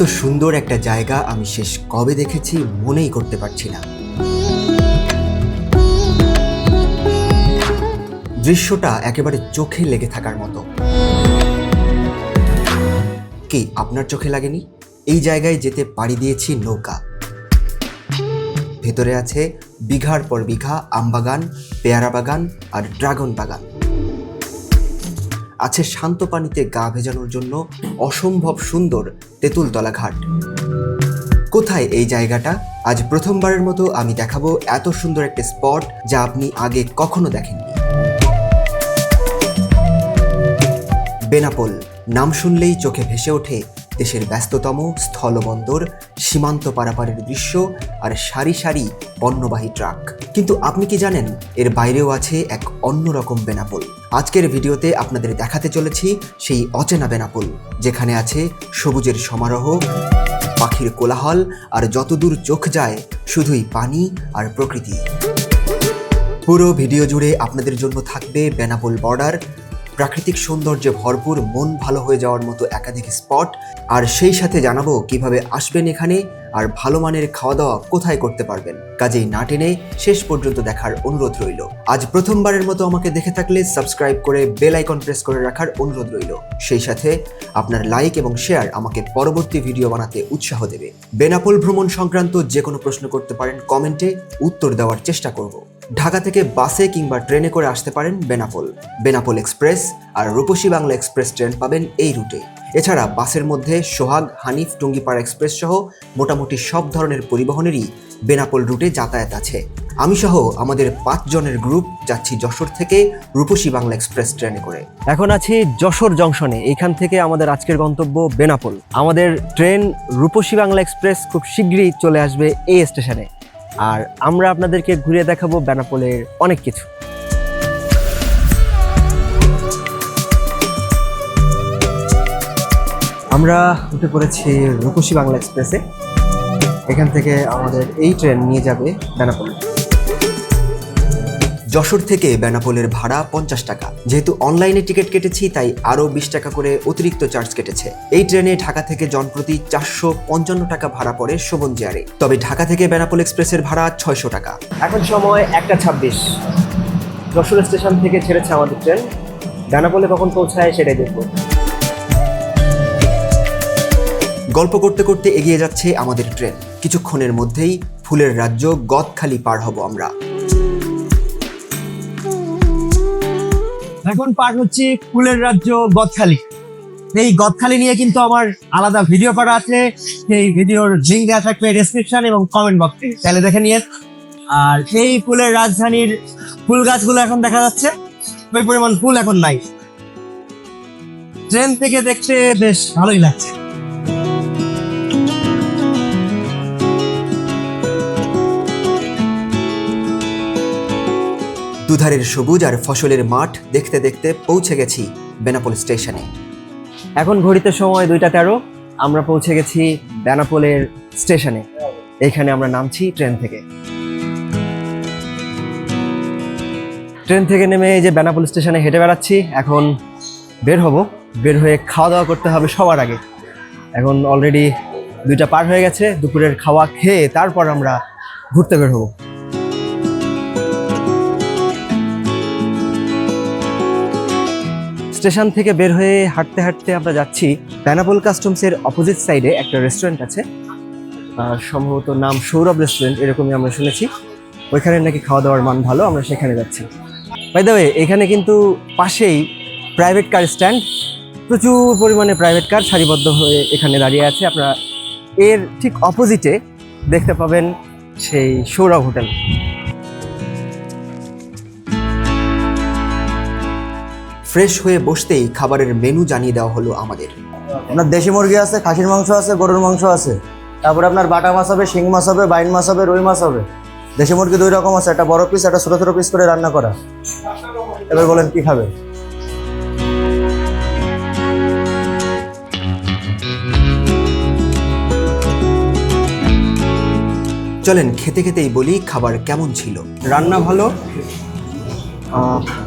এত সুন্দর একটা জায়গা আমি শেষ কবে দেখেছি মনেই করতে পারছি না। দৃশ্যটা একেবারে চোখে লেগে থাকার মতো। কি আপনার চোখে লাগেনি? এই জায়গায় যেতে পাড়ি দিয়েছি নৌকা। ভেতরে আছে বিঘার পর বিঘা, আমবাগান, পেয়ারা বাগান আর ড্রাগন বাগান। আছে শান্ত পানিতে গা ভেজানোর জন্য অসম্ভব সুন্দর তেঁতুলতলা ঘাট। কোথায় এই জায়গাটা? আজ প্রথমবারের মতো আমি দেখাবো এত সুন্দর একটা স্পট যা আপনি আগে কখনো দেখেননি। বেনাপোল, নাম শুনলেই চোখে ভেসে ওঠে দেশের ব্যস্ততম স্থলবন্দর, সীমান্ত পারাপারের দৃশ্য আর সারি সারি পণ্যবাহী ট্রাক। কিন্তু আপনি কি জানেন, এর বাইরেও আছে এক অন্যরকম বেনাপোল। আজকের ভিডিওতে আপনাদের দেখাতে চলেছি সেই অচেনা বেনাপোল, যেখানে আছে সবুজের সমারোহ, পাখির কোলাহল আর যতদূর চোখ যায়, শুধুই পানি আর প্রকৃতি। পুরো ভিডিও জুড়ে আপনাদের জন্য থাকবে বেনাপোল বর্ডার প্রাকৃতিক সৌন্দর্যে ভরপুর, মন ভালো হয়ে যাওয়ার মতো একাধিক স্পট। আর সেই সাথে জানাব কীভাবে আসবেন এখানে আর ভালো মানের খাওয়া দাওয়া কোথায় করতে পারবেন। কাজেই না টেনে শেষ পর্যন্ত দেখার অনুরোধ রইল। আজ প্রথমবারের মতো আমাকে দেখে থাকলে সাবস্ক্রাইব করে বেল আইকন প্রেস করে রাখার অনুরোধ রইল। সেই সাথে আপনার লাইক এবং শেয়ার আমাকে পরবর্তী ভিডিও বানাতে উৎসাহ দেবে। বেনাপোল ভ্রমণ সংক্রান্ত যে কোনো প্রশ্ন করতে পারেন কমেন্টে উত্তর দেওয়ার চেষ্টা করব। ঢাকা থেকে বাসে কিংবা ট্রেনে করে আসতে পারেন বেনাপোল। বেনাপোল এক্সপ্রেস আর রূপসী বাংলা এক্সপ্রেস ট্রেন পাবেন এই রুটে। এছাড়া বাসের মধ্যে সোহাগ, হানিফ, টুঙ্গিপাড়া এক্সপ্রেস সহ মোটামুটি সব ধরনের পরিবহনেরই বেনাপোল রুটে যাতায়াত আছে। আমি সহ আমাদের পাঁচজনের গ্রুপ যাচ্ছি যশোর থেকে রূপসী বাংলা এক্সপ্রেস ট্রেনে করে। এখন আছি যশোর জংশনে। এখান থেকে আমাদের আজকের গন্তব্য বেনাপোল। আমাদের ট্রেন রূপসী বাংলা এক্সপ্রেস খুব শীঘ্রই চলে আসবে এই স্টেশনে। আর আমরা আপনাদেরকে ঘুরে দেখাবো বেনাপোলের অনেক কিছু। আমরা উঠে পড়েছি রূপসী বাংলা এক্সপ্রেসে। এখান থেকে আমাদের এই ট্রেন নিয়ে যাবে বেনাপোল। যশোর থেকে বেনাপোলের ভাড়া পঞ্চাশ টাকা। যেহেতু অনলাইনে টিকিট কেটেছি তাই আরও বিশ টাকা করে অতিরিক্ত চার্জ কেটেছে। এই ট্রেনে ঢাকা থেকে জনপ্রতি চারশো পঞ্চান্ন টাকা ভাড়া পড়ে শোভন জিয়ারে। তবে ঢাকা থেকে বেনাপোল এক্সপ্রেসের ভাড়া ছয়শো টাকা। এখন সময় একটা ছাব্বিশ। যশোর স্টেশন থেকে ছেড়েছে আমাদের ট্রেন। বেনাপোলে কখন পৌঁছায় সেটাই দেখব। গল্প করতে করতে এগিয়ে যাচ্ছে আমাদের ট্রেন। কিছুক্ষণের মধ্যেই ফুলের রাজ্য গদখালি পার হব আমরা। এখন পার হচ্ছে কুলের রাজ্য গদখালি। এই গদখালি নিয়ে কিন্তু আমার আলাদা ভিডিও করা আছে। সেই ভিডিওর লিঙ্ক দেওয়া থাকবে ডিসক্রিপশন এবং কমেন্ট বক্সে তাহলে দেখে নিয়ে। আর সেই ফুলের রাজধানীর ফুল গাছগুলো এখন দেখা যাচ্ছে। ওই পরিমাণ ফুল এখন নাই। ট্রেন থেকে দেখতে বেশ ভালোই লাগছে। দুধারের সবুজ আর ফসলের মাঠ দেখতে দেখতে পৌঁছে গেছি বেনাপোল স্টেশনে। এখন ঘড়িতে সময় দুইটা তেরো, আমরা পৌঁছে গেছি বেনাপোলের স্টেশনে। এখানে আমরা নামছি ট্রেন থেকে। ট্রেন থেকে নেমে এই যে বেনাপোল স্টেশনে হেঁটে বেড়াচ্ছি, এখন বের হব। বের হয়ে খাওয়া দাওয়া করতে হবে সবার আগে। এখন অলরেডি দুইটা পার হয়ে গেছে, দুপুরের খাওয়া খেয়ে তারপর আমরা ঘুরতে বের হব। স্টেশন থেকে বের হয়ে হাঁটতে হাঁটতে আমরা যাচ্ছি বেনাপোল কাস্টমসের অপোজিট সাইডে একটা রেস্টুরেন্ট আছে। সম্ভবত নাম সৌরভ রেস্টুরেন্ট, এরকমই আমরা শুনেছি। ওইখানে নাকি খাওয়া দাওয়ার মান ভালো, আমরা সেখানে যাচ্ছি। বাই দ্য ওয়ে এখানে কিন্তু পাশেই প্রাইভেট কার স্ট্যান্ড প্রচুর পরিমাণে প্রাইভেট কার সারিবদ্ধ হয়ে এখানে দাঁড়িয়ে আছে। আপনারা এর ঠিক অপোজিটে দেখতে পাবেন সেই সৌরভ হোটেল। ফ্রেশ হয়ে বসতেই খাবারের মেনু জানিয়ে দেওয়া হলো আমাদের। আপনার দেশি মুরগি আছে খাসির মাংস আছে গরুর মাংস আছে। তারপরে আপনার বাটা মাছ হবে শিং মাছ হবে বাইন মাছ হবে রুই মাছ হবে। দেশি মুরগি দুই রকম আছে একটা বড় পিস একটা ছোটো ছোটো পিস করে রান্না করা। এবার বলেন কি খাবে? চলেন খেতে খেতেই বলি খাবার কেমন ছিল। রান্না ভালো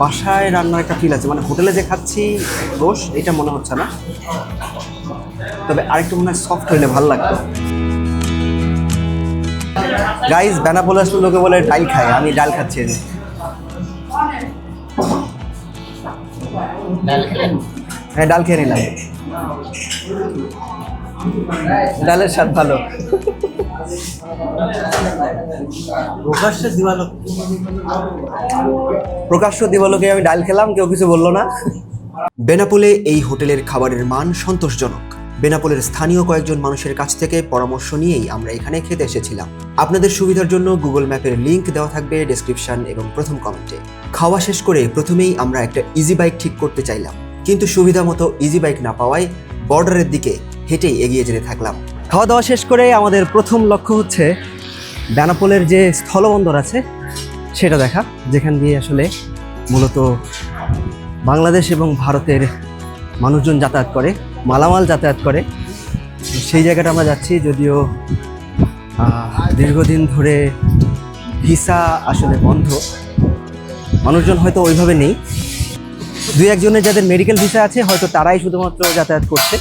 বাসায় রান্নার একটা ফিল আছে। মানে হোটেলে যে খাচ্ছি রোষ এটা মনে হচ্ছে না। তবে আরেকটু মনে হয় সফট হইলে ভালো লাগতো। গাইজ বেনাপোল আসলে লোকে বলে ডাল খায় আমি ডাল খাচ্ছি হ্যাঁ ডাল খেয়ে নিলাম। ডালের স্বাদ ভালো। প্রকাশ্যে দিবালো প্রকাশ্য দিবলোকে আমি ডাল খেলাম, কেউ কিছু বলল না। বেনাপোলে এই হোটেলের খাবারের মান সন্তোষজনক। বেনাপোলের স্থানীয় কয়েকজন মানুষের কাছ থেকে পরামর্শ নিয়েই আমরা এখানে খেতে এসেছিলাম। আপনাদের সুবিধার জন্য গুগল ম্যাপের লিংক দেওয়া থাকবে ডেসক্রিপশন এবং প্রথম কমেন্টে খাওয়া শেষ করে প্রথমেই আমরা একটা ইজি বাইক ঠিক করতে চাইলাম। কিন্তু সুবিধা মতো ইজি বাইক না পাওয়ায় বর্ডারের দিকে হেঁটেই এগিয়ে যেতে থাকলাম। খাওয়া দাওয়া শেষ করে আমাদের প্রথম লক্ষ্য হচ্ছে বেনাপোলের যে স্থলবন্দর আছে, সেটা দেখা, যেখান দিয়ে আসলে মূলত বাংলাদেশ এবং ভারতের মানুষজন যাতায়াত করে, মালামাল যাতায়াত করে। সেই জায়গাটা আমরা যাচ্ছি, যদিও দীর্ঘদিন ধরে ভিসা আসলে বন্ধ। মানুষজন হয়তো ওইভাবে নেই। দুই একজনের যাদের মেডিকেল ভিসা আছে, হয়তো তারাই শুধুমাত্র যাতায়াত করছে।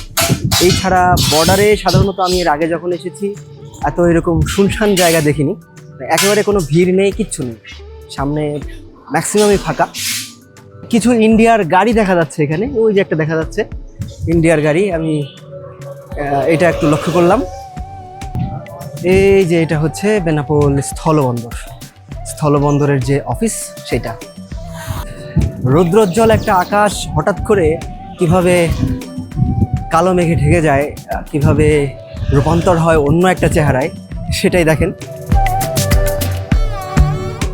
এই ছাড়া বর্ডারে সাধারণত আমি এর আগে যখন এসেছি, এত এরকম শুনশান জায়গা দেখিনি। একেবারে কোনো ভিড় নেই, কিচ্ছু নেই। সামনে ম্যাক্সিমামই ফাঁকা। কিছু ইন্ডিয়ার গাড়ি দেখা যাচ্ছে এখানে, ওই যে একটা দেখা যাচ্ছে। ইন্ডিয়ার গাড়ি, আমি এটা একটু লক্ষ্য করলাম। এই যে এটা হচ্ছে বেনাপোল স্থলবন্দর। স্থলবন্দরের যে অফিস, সেটা। রৌদ্রোজ্জ্বল একটা আকাশ হঠাৎ করে কীভাবে কালো মেঘে ঢেকে যায় কীভাবে রূপান্তর হয় অন্য একটা চেহারায় সেটাই দেখেন।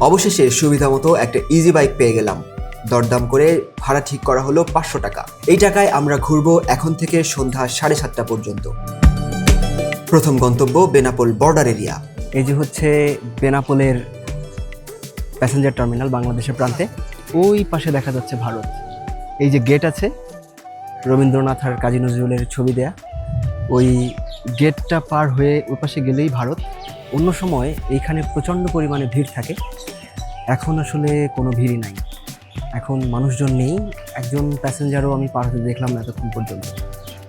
অবশেষে সুবিধা মতো একটা ইজি বাইক পেয়ে গেলাম। দরদাম করে ভাড়া ঠিক করা হলো পাঁচশো টাকা। এই টাকায় আমরা ঘুরবো এখন থেকে সন্ধ্যা সাড়ে সাতটা পর্যন্ত। প্রথম গন্তব্য বেনাপোল বর্ডার এরিয়া এই যে হচ্ছে বেনাপোলের প্যাসেঞ্জার টার্মিনাল বাংলাদেশের প্রান্তে। ওই পাশে দেখা যাচ্ছে ভারত। এই যে গেট আছে রবীন্দ্রনাথ আর কাজী নজরুলের ছবি দেয়া। ওই গেটটা পার হয়ে ওই পাশে গেলেই ভারত। অন্য সময় এইখানে প্রচণ্ড পরিমাণে ভিড় থাকে। এখন আসলে কোনো ভিড়ই নাই। এখন মানুষজন নেই। একজন প্যাসেঞ্জারও আমি পার হতে দেখলাম না এতক্ষণ পর্যন্ত।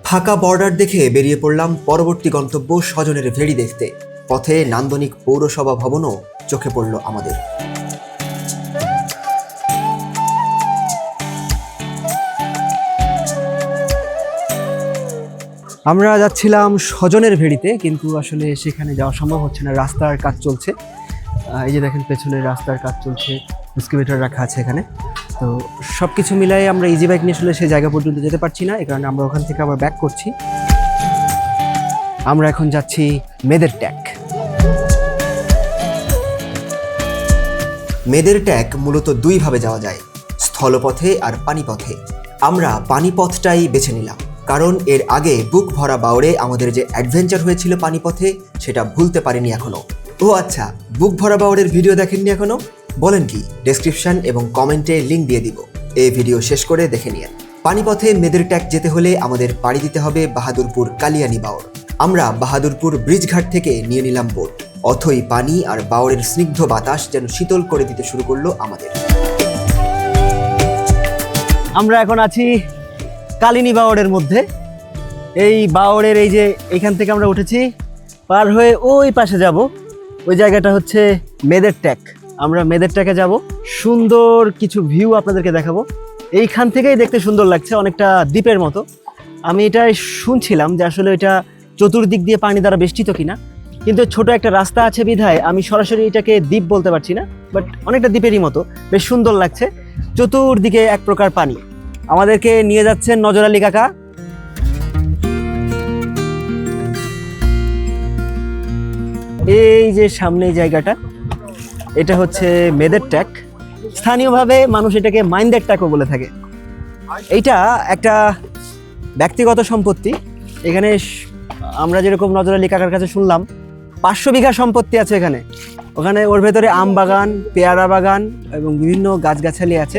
ফাঁকা বর্ডার দেখে বেরিয়ে পড়লাম পরবর্তী গন্তব্য স্বজনের ভেড়ি দেখতে। পথে নান্দনিক পৌরসভা ভবনও চোখে পড়ল আমাদের। আমরা যাচ্ছিলাম স্বজনের ভেড়িতে, কিন্তু আসলে সেখানে যাওয়া সম্ভব হচ্ছে না, রাস্তার কাজ চলছে। এই যে দেখেন, পেছনে রাস্তার কাজ চলছে এক্সকিভেটর রাখা আছে এখানে। তো সব কিছু মিলাই আমরা ইজি বাইক নিয়ে আসলে সেই জায়গা পর্যন্ত যেতে পারছি না এই কারণে আমরা ওখান থেকে আবার ব্যাক করছি। আমরা এখন যাচ্ছি মেদের ট্যাক। মেদের ট্যাক মূলত দুইভাবে যাওয়া যায়, স্থলপথে আর পানিপথে। আমরা পানিপথটাই বেছে নিলাম। কারণ এর আগে বুক ভরা বাউরে আমাদের যে অ্যাডভেঞ্চার হয়েছিল পানিপথে, সেটা ভুলতে পারিনি এখনও। ও আচ্ছা বুক ভরা বাউরের ভিডিও দেখেননি এখনও? বলেন কি ডেসক্রিপশন এবং কমেন্টে লিংক দিয়ে দিব। এই ভিডিও শেষ করে দেখে নিন পানিপথে মেদের ট্যাগ যেতে হলে আমাদের পাড়ি দিতে হবে বাহাদুরপুর কালিয়ানি বাওর আমরা বাহাদুরপুর ব্রিজঘাট থেকে নিয়ে নিলাম বোট। অথই পানি আর বাওরের স্নিগ্ধ বাতাস যেন শীতল করে দিতে শুরু করল আমাদের। আমরা এখন আছি কালিনী বাওড়ের মধ্যে। এই বাওড়ের এই যে এইখান থেকে আমরা উঠেছি, পার হয়ে ওই পাশে যাব। ওই জায়গাটা হচ্ছে মেদের ট্যাক। আমরা মেদের ট্যাকে যাব। সুন্দর কিছু ভিউ আপনাদেরকে দেখাবো। এইখান থেকেই দেখতে সুন্দর লাগছে, অনেকটা দ্বীপের মতো। আমি এটাই শুনছিলাম যে আসলে এটা চতুর্দিক দিয়ে পানি দ্বারা বেষ্টিত কিনা। কিন্তু ছোট একটা রাস্তা আছে বিধায় আমি সরাসরি এটাকে দ্বীপ বলতে পারছি না বাট অনেকটা দ্বীপেরই মতো। বেশ সুন্দর লাগছে। চতুর্দিকে এক প্রকার পানি। আমাদেরকে নিয়ে যাচ্ছেন নজর আলী কাকা। এই যে সামনে জায়গাটা, এটা হচ্ছে মেদের ট্যাক। স্থানীয়ভাবে মানুষ এটাকে মাইন্দের ট্যাকও বলে থাকে। এইটা একটা ব্যক্তিগত সম্পত্তি। এখানে আমরা যেরকম নজর আলী কাকার কাছে শুনলাম, পাঁচশো বিঘা সম্পত্তি আছে এখানে। ওখানে ওর ভেতরে আম বাগান, পেয়ারা বাগান এবং বিভিন্ন গাছগাছালি আছে।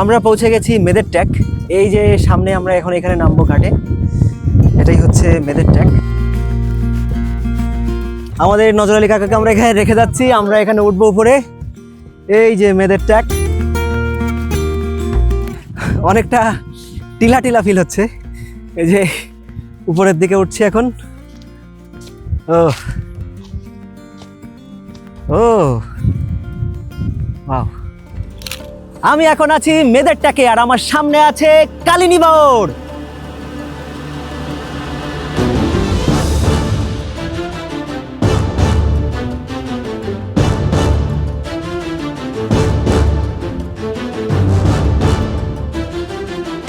আমরা পৌঁছে গেছি মেদের ট্যাক। এই যে সামনে আমরা এখন এখানে নামবো ঘাটে। এটাই হচ্ছে মেদের ট্যাক। আমাদের নজর আলী কাকাকে আমরা এখানে রেখে যাচ্ছি। আমরা এখানে উঠবো উপরে। এই যে মেদের ট্যাক। অনেকটা টিলা টিলা ফিল হচ্ছে। এই যে উপরের দিকে উঠছি এখন। Oh oh wow. আমি এখন আছি মেদেরটাকে আর আমার সামনে আছে কালিনী বাউর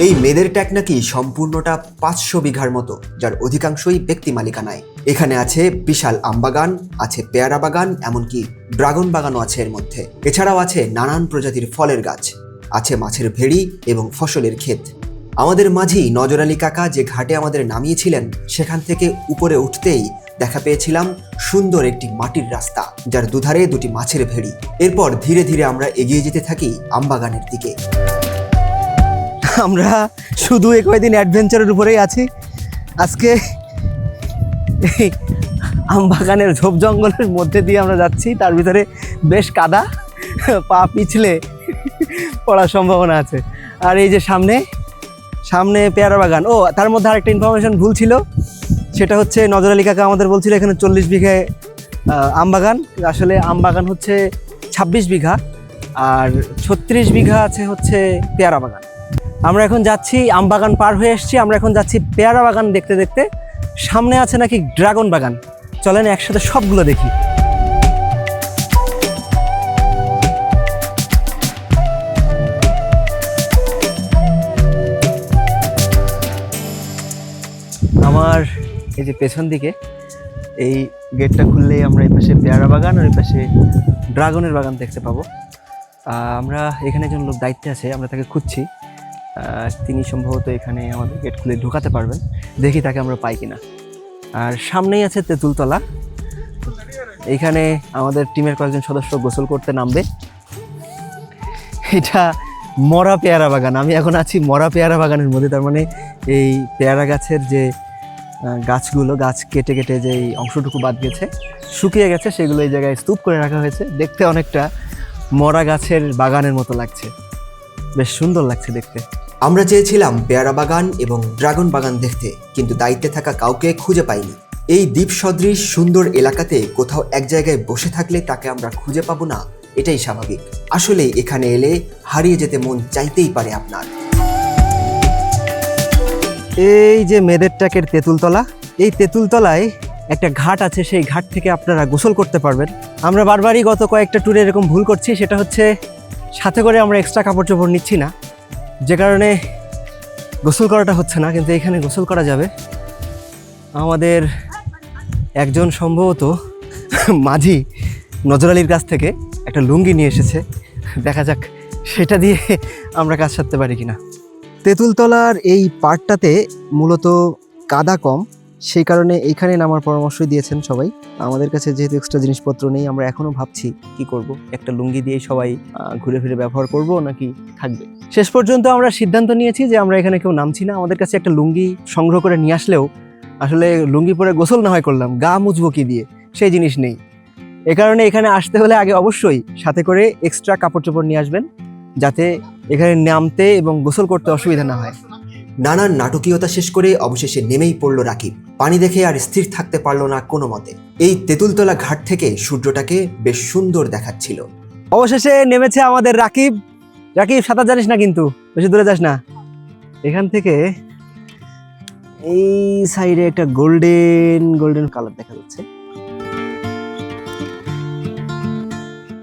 এই মেদের ট্যাক নাকি সম্পূর্ণটা পাঁচশো বিঘার মতো, যার অধিকাংশই ব্যক্তি মালিকানায়। এখানে আছে বিশাল আমবাগান আছে পেয়ারা বাগান, এমনকি ড্রাগন বাগানও আছে এর মধ্যে। এছাড়াও আছে নানান প্রজাতির ফলের গাছ, আছে মাছের ভেড়ি এবং ফসলের ক্ষেত। আমাদের মাঝেই নজর আলী কাকা যে ঘাটে আমাদের নামিয়েছিলেন, সেখান থেকে উপরে উঠতেই দেখা পেয়েছিলাম সুন্দর একটি মাটির রাস্তা, যার দুধারে দুটি মাছের ভেড়ি। এরপর ধীরে ধীরে আমরা এগিয়ে যেতে থাকি আমবাগানের দিকে। আমরা শুধু এ কয়দিন অ্যাডভেঞ্চারের উপরেই আছি। আজকে এই আমবাগানের ঝোপ জঙ্গলের মধ্যে দিয়ে আমরা যাচ্ছি তার ভিতরে বেশ কাদা পা পিছলে পড়ার সম্ভাবনা আছে। আর এই যে সামনে সামনে পেয়ারা বাগান। ও তার মধ্যে আরেকটা ইনফরমেশন ভুল ছিল সেটা হচ্ছে নজর আলী কাকা আমাদের বলছিল এখানে চল্লিশ বিঘায় আহ, আম বাগান। আসলে আম বাগান হচ্ছে ছাব্বিশ বিঘা আর ছত্রিশ বিঘা আছে হচ্ছে পেয়ারা বাগান। আমরা এখন যাচ্ছি আম বাগান পার হয়ে এসেছি। আমরা এখন যাচ্ছি পেয়ারা বাগান দেখতে দেখতে। সামনে আছে নাকি ড্রাগন বাগান। চলেন একসাথে সবগুলো দেখি। আমার এই যে পেছন দিকে, এই গেটটা খুললেই আমরা এই পাশে পেয়ারা বাগান আর এই পাশে ড্রাগনের বাগান দেখতে পাবো। আমরা এখানে একজন লোক দায়িত্বে আছে, আমরা তাকে খুঁজছি। তিনি সম্ভবত এখানে আমাদের গেট খুলে ঢোকাতে পারবেন। দেখি তাকে আমরা পাই কিনা। আর সামনেই আছে তেঁতুলতলা। এইখানে আমাদের টিমের কয়েকজন সদস্য গোসল করতে নামবে। এটা মরা পেয়ারা বাগান। আমি এখন আছি মরা পেয়ারা বাগানের মধ্যে। তার মানে এই পেয়ারা গাছের যে গাছগুলো, গাছ কেটে কেটে যে অংশটুকু বাদ গেছে, শুকিয়ে গেছে, সেগুলো এই জায়গায় স্তূপ করে রাখা হয়েছে। দেখতে অনেকটা মরা গাছের বাগানের মতো লাগছে। বেশ সুন্দর লাগছে দেখতে। আমরা চেয়েছিলাম পেয়ারা বাগান এবং ড্রাগন বাগান দেখতে, কিন্তু দায়িত্বে থাকা কাউকে খুঁজে পাইনি। এই দ্বীপ সদৃশ, সুন্দর এলাকাতে কোথাও এক জায়গায় বসে থাকলে তাকে আমরা খুঁজে পাবো না, এটাই স্বাভাবিক। আসলে এখানে এলে হারিয়ে যেতে মন চাইতেই পারে আপনার। এই যে মেদের ট্যাকের তেঁতুলতলা, এই তেঁতুলতলায় একটা ঘাট আছে, সেই ঘাট থেকে আপনারা গোসল করতে পারবেন। আমরা বারবারই গত কয়েকটা ট্যুরে এরকম ভুল করছি, সেটা হচ্ছে সাথে করে আমরা এক্সট্রা কাপড় চোপড় নিচ্ছি না। যে কারণে গোসল করাটা হচ্ছে না, কিন্তু এখানে গোসল করা যাবে। আমাদের একজন সম্ভবত মাঝি নজর আলীর কাছ থেকে একটা লুঙ্গি নিয়ে এসেছে। দেখা যাক সেটা দিয়ে আমরা কাজ সারতে পারি কিনা। তেঁতুলতলার এই পার্টটাতে মূলত কাদা কম সেই কারণে এইখানে নামার পরামর্শ দিয়েছেন সবাই। আমাদের কাছে যেহেতু এক্সট্রা জিনিসপত্র নেই, আমরা এখনও ভাবছি কি করব। একটা লুঙ্গি দিয়ে সবাই ঘুরে ফিরে ব্যবহার করব নাকি থাকবে? শেষ পর্যন্ত আমরা সিদ্ধান্ত নিয়েছি যে আমরা এখানে কেউ নামছি না। আমাদের কাছে একটা লুঙ্গি সংগ্রহ করে নিয়ে আসলেও আসলে লুঙ্গি পরে গোসল না হয় করলাম, গা মুছবো কি দিয়ে? সেই জিনিস নেই। এ কারণে এখানে আসতে হলে আগে অবশ্যই সাথে করে এক্সট্রা কাপড় চোপড় নিয়ে আসবেন, যাতে এখানে নামতে এবং গোসল করতে অসুবিধা না হয়। নানান নাটকীয়তা শেষ করে অবশেষে নেমেই পড়ল রাকিব। পানি দেখে আর স্থির থাকতে পারল না কোনো মতে। এই তেঁতুলতলা ঘাট থেকে সূর্যটাকে বেশ সুন্দর দেখাচ্ছিল। অবশেষে নেমেছে আমাদের রাকিব। রাকিব, সাঁতার জানিস না কিন্তু? বেশি দূরে যাস না। এখান থেকে এই সাইডে একটা গোল্ডেন গোল্ডেন কালার দেখা যাচ্ছে।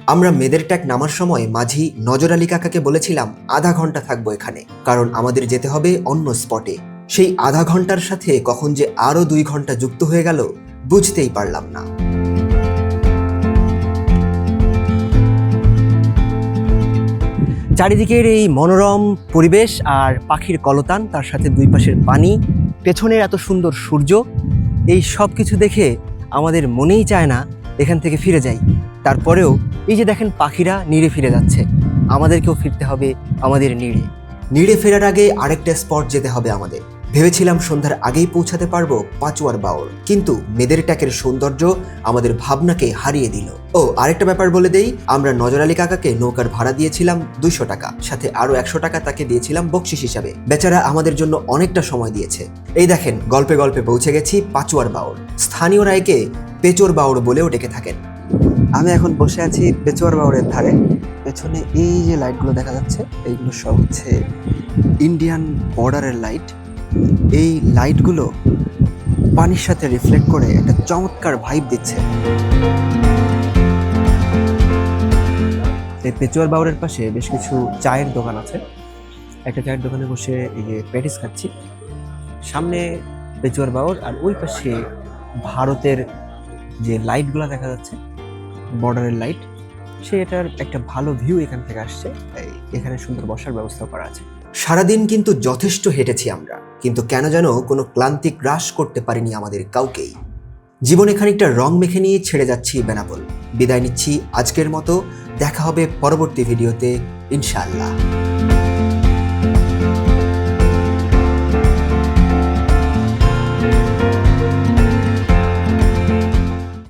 আমরা মেদের ট্যাক নামার সময় মাঝি নজর আলী কাকাকে বলেছিলাম, আধা ঘণ্টা থাকব এখানে। কারণ আমাদের যেতে হবে অন্য স্পটে। সেই আধা ঘণ্টার সাথে কখন যে আরও দুই ঘণ্টা যুক্ত হয়ে গেল, বুঝতেই পারলাম না। চারিদিকের এই মনোরম পরিবেশ আর পাখির কলতান, তার সাথে দুই পাশের পানি, পেছনের এত সুন্দর সূর্য, এই সব কিছু দেখে আমাদের মনেই চায় না এখান থেকে ফিরে যাই। তারপরেও এই যে দেখেন পাখিরা নিড়ে ফিরে যাচ্ছে। আমাদেরকেও ফিরতে হবে আমাদের নিড়ে। নিড়ে ফেরার আগে আরেকটা স্পট যেতে হবে আমাদের। ভেবেছিলাম সন্ধ্যার আগেই পৌঁছাতে পারব পাঁচুয়ার বাউল, কিন্তু মেদের ট্যাকের সৌন্দর্য আমাদের ভাবনাকে হারিয়ে দিল। ও, আরেকটা ব্যাপার বলে দেই, আমরা নজর আলী কাকাকে নৌকার ভাড়া দিয়েছিলাম দুইশো টাকা, সাথে আরও একশো টাকা তাকে দিয়েছিলাম বকশিস হিসাবে। বেচারা আমাদের জন্য অনেকটা সময় দিয়েছে। এই দেখেন, গল্পে গল্পে পৌঁছে গেছি পাঁচুয়ার বাউল। স্থানীয় রায়কে পেচোর বাউর বলেও ডেকে থাকেন। আমি এখন বসে আছি পেচুয়ার বাউরের ধারে। পেছনে এই যে লাইটগুলো দেখা যাচ্ছে, এইগুলো সব হচ্ছে ইন্ডিয়ান বর্ডারের লাইট। এই লাইটগুলো পানির সাথে রিফ্লেক্ট করে একটা চমৎকার ভাইব দিচ্ছে। এই পেচুয়ার বাউরের পাশে বেশ কিছু চায়ের দোকান আছে। একটা চায়ের দোকানে বসে এই যে প্যাটিস খাচ্ছি। সামনে পেচুয়ার বাউর আর ওই পাশে ভারতের যে লাইটগুলো দেখা যাচ্ছে বর্ডারের লাইট সে এটার একটা ভালো ভিউ এখান থেকে আসছে। তাই এখানে সুন্দর বসার ব্যবস্থা করা আছে। সারাদিন কিন্তু যথেষ্ট হেঁটেছি আমরা, কিন্তু কেন যেন কোনো ক্লান্তি গ্রাস করতে পারিনি আমাদের কাউকেই। জীবনে খানিকটা রং মেখে নিয়ে ছেড়ে যাচ্ছি বেনাপোল। বিদায় নিচ্ছি আজকের মতো, দেখা হবে পরবর্তী ভিডিওতে ইনশাআল্লাহ।